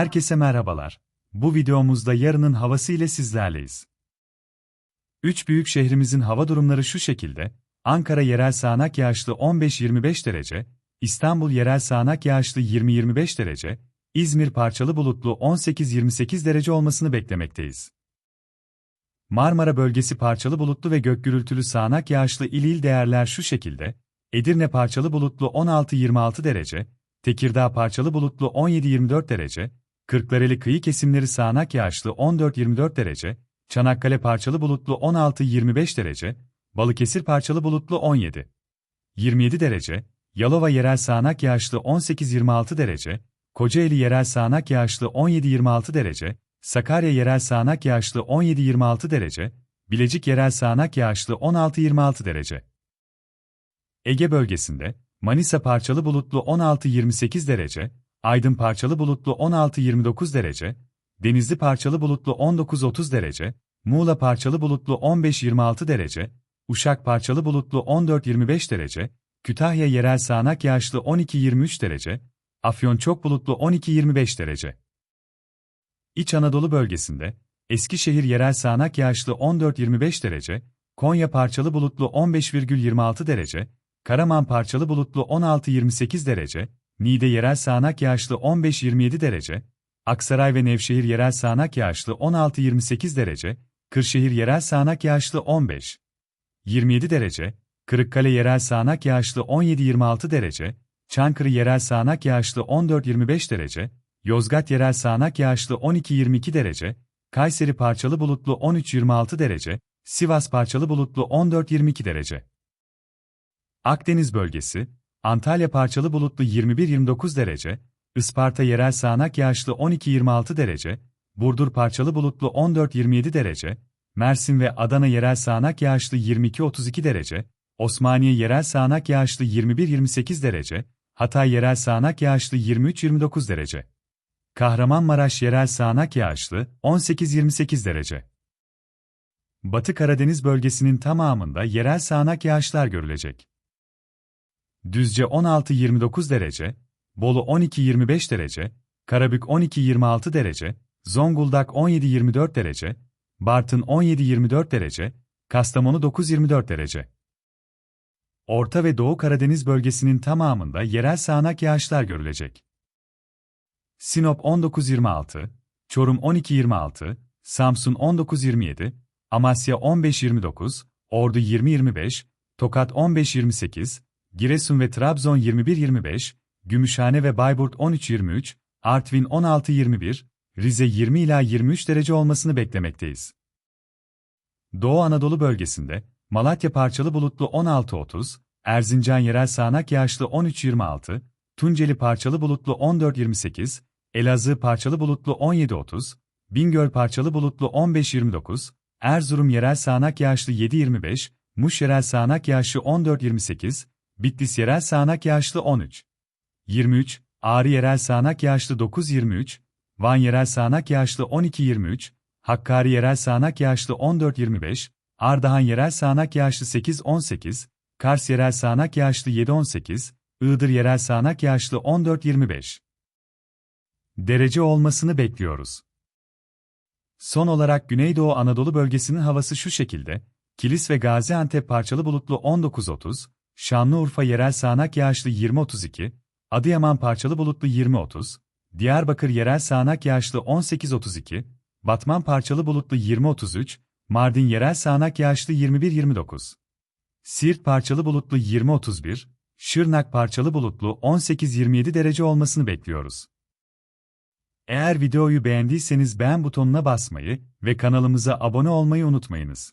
Herkese merhabalar. Bu videomuzda yarının havası ile sizlerleyiz. Üç büyük şehrimizin hava durumları şu şekilde, Ankara yerel sağanak yağışlı 15-25 derece, İstanbul yerel sağanak yağışlı 20-25 derece, İzmir parçalı bulutlu 18-28 derece olmasını beklemekteyiz. Marmara bölgesi parçalı bulutlu ve gök gürültülü sağanak yağışlı il il değerler şu şekilde, Edirne parçalı bulutlu 16-26 derece, Tekirdağ parçalı bulutlu 17-24 derece, Kırklareli kıyı kesimleri sağanak yağışlı 14-24 derece, Çanakkale parçalı bulutlu 16-25 derece, Balıkesir parçalı bulutlu 17. 27 derece, Yalova yerel sağanak yağışlı 18-26 derece, Kocaeli yerel sağanak yağışlı 17-26 derece, Sakarya yerel sağanak yağışlı 17-26 derece, Bilecik yerel sağanak yağışlı 16-26 derece. Ege bölgesinde, Manisa parçalı bulutlu 16-28 derece, Aydın parçalı bulutlu 16-29 derece, Denizli parçalı bulutlu 19-30 derece, Muğla parçalı bulutlu 15-26 derece, Uşak parçalı bulutlu 14-25 derece, Kütahya yerel sağanak yağışlı 12-23 derece, Afyon çok bulutlu 12-25 derece. İç Anadolu bölgesinde, Eskişehir yerel sağanak yağışlı 14-25 derece, Konya parçalı bulutlu 15,26 derece, Karaman parçalı bulutlu 16-28 derece, Niğde yerel sağanak yağışlı 15-27 derece, Aksaray ve Nevşehir yerel sağanak yağışlı 16-28 derece, Kırşehir yerel sağanak yağışlı 15 27 derece, Kırıkkale yerel sağanak yağışlı 17-26 derece, Çankırı yerel sağanak yağışlı 14-25 derece, Yozgat yerel sağanak yağışlı 12-22 derece, Kayseri parçalı bulutlu 13-26 derece, Sivas parçalı bulutlu 14-22 derece. Akdeniz bölgesi, Antalya parçalı bulutlu 21-29 derece, Isparta yerel sağanak yağışlı 12-26 derece, Burdur parçalı bulutlu 14-27 derece, Mersin ve Adana yerel sağanak yağışlı 22-32 derece, Osmaniye yerel sağanak yağışlı 21-28 derece, Hatay yerel sağanak yağışlı 23-29 derece. Kahramanmaraş yerel sağanak yağışlı 18-28 derece. Batı Karadeniz bölgesinin tamamında yerel sağanak yağışlar görülecek. Düzce 16-29 derece, Bolu 12-25 derece, Karabük 12-26 derece, Zonguldak 17-24 derece, Bartın 17-24 derece, Kastamonu 9-24 derece. Orta ve Doğu Karadeniz bölgesinin tamamında yerel sağanak yağışlar görülecek. Sinop 19-26, Çorum 12-26, Samsun 19-27, Amasya 15-29, Ordu 20-25, Tokat 15-28, Giresun ve Trabzon 21-25, Gümüşhane ve Bayburt 13-23, Artvin 16-21, Rize 20 ila 23 derece olmasını beklemekteyiz. Doğu Anadolu bölgesinde Malatya parçalı bulutlu 16-30, Erzincan yerel sağanak yağışlı 13-26, Tunceli parçalı bulutlu 14-28, Elazığ parçalı bulutlu 17-30, Bingöl parçalı bulutlu 15-29, Erzurum yerel sağanak yağışlı 7-25, Muş yerel sağanak yağışlı 14-28, Bitlis yerel sağanak yağışlı 13. 23, Ağrı yerel sağanak yağışlı 9-23, Van yerel sağanak yağışlı 12-23, Hakkari yerel sağanak yağışlı 14-25, Ardahan yerel sağanak yağışlı 8-18, Kars yerel sağanak yağışlı 7-18, Iğdır yerel sağanak yağışlı 14-25 derece olmasını bekliyoruz. Son olarak Güneydoğu Anadolu bölgesinin havası şu şekilde, Kilis ve Gaziantep parçalı bulutlu 19-30, Şanlıurfa yerel sağanak yağışlı 20-32, Adıyaman parçalı bulutlu 20-30, Diyarbakır yerel sağanak yağışlı 18-32, Batman parçalı bulutlu 20-33, Mardin yerel sağanak yağışlı 21-29. Siirt parçalı bulutlu 20-31, Şırnak parçalı bulutlu 18-27 derece olmasını bekliyoruz. Eğer videoyu beğendiyseniz beğen butonuna basmayı ve kanalımıza abone olmayı unutmayınız.